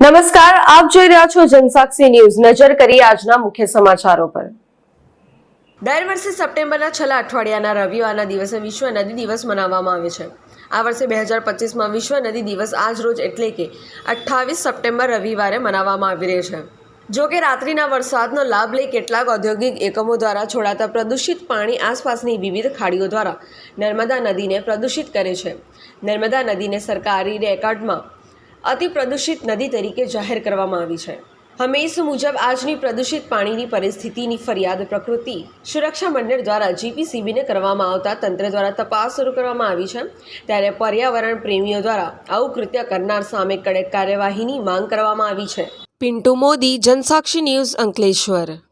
આપ જોઈ રહ્યા છો જનસાક્ષી ન્યૂઝ. નજર કરીએ આજના મુખ્ય સમાચારો પર. દર વર્ષે સપ્ટેમ્બરના છેલ્લા અઠવાડિયાના રવિવારના દિવસે વિશ્વ નદી દિવસ મનાવવામાં આવે છે. આ વર્ષે બે હજાર પચીસમાં વિશ્વ નદી દિવસ આજ રોજ એટલે કે અઠ્ઠાવીસ સપ્ટેમ્બર રવિવારે મનાવવામાં આવી રહ્યો છે. જો કે રાત્રિના વરસાદનો લાભ લઈ કેટલાક ઔદ્યોગિક એકમો દ્વારા છોડાતા પ્રદૂષિત પાણી આસપાસની વિવિધ ખાડીઓ દ્વારા નર્મદા નદીને પ્રદૂષિત કરે છે. નર્મદા નદીને સરકારી રેકોર્ડમાં અતિ પ્રદૂષિત નદી તરીકે જાહેર કરવામાં આવી છે. હંમેશ મુજબ આજની પ્રદૂષિત પાણીની પરિસ્થિતિની ફરિયાદ પ્રકૃતિ સુરક્ષા મંડળ દ્વારા જીપીસીબીને કરવામાં આવતા તંત્ર દ્વારા તપાસ શરૂ કરવામાં આવી છે. ત્યારે પર્યાવરણ પ્રેમીઓ દ્વારા આવું કૃત્ય કરનાર સામે કડક કાર્યવાહીની માંગ કરવામાં આવી છે. પિન્ટુ મોદી, જનસાક્ષી ન્યૂઝ અંકલેશ્વર.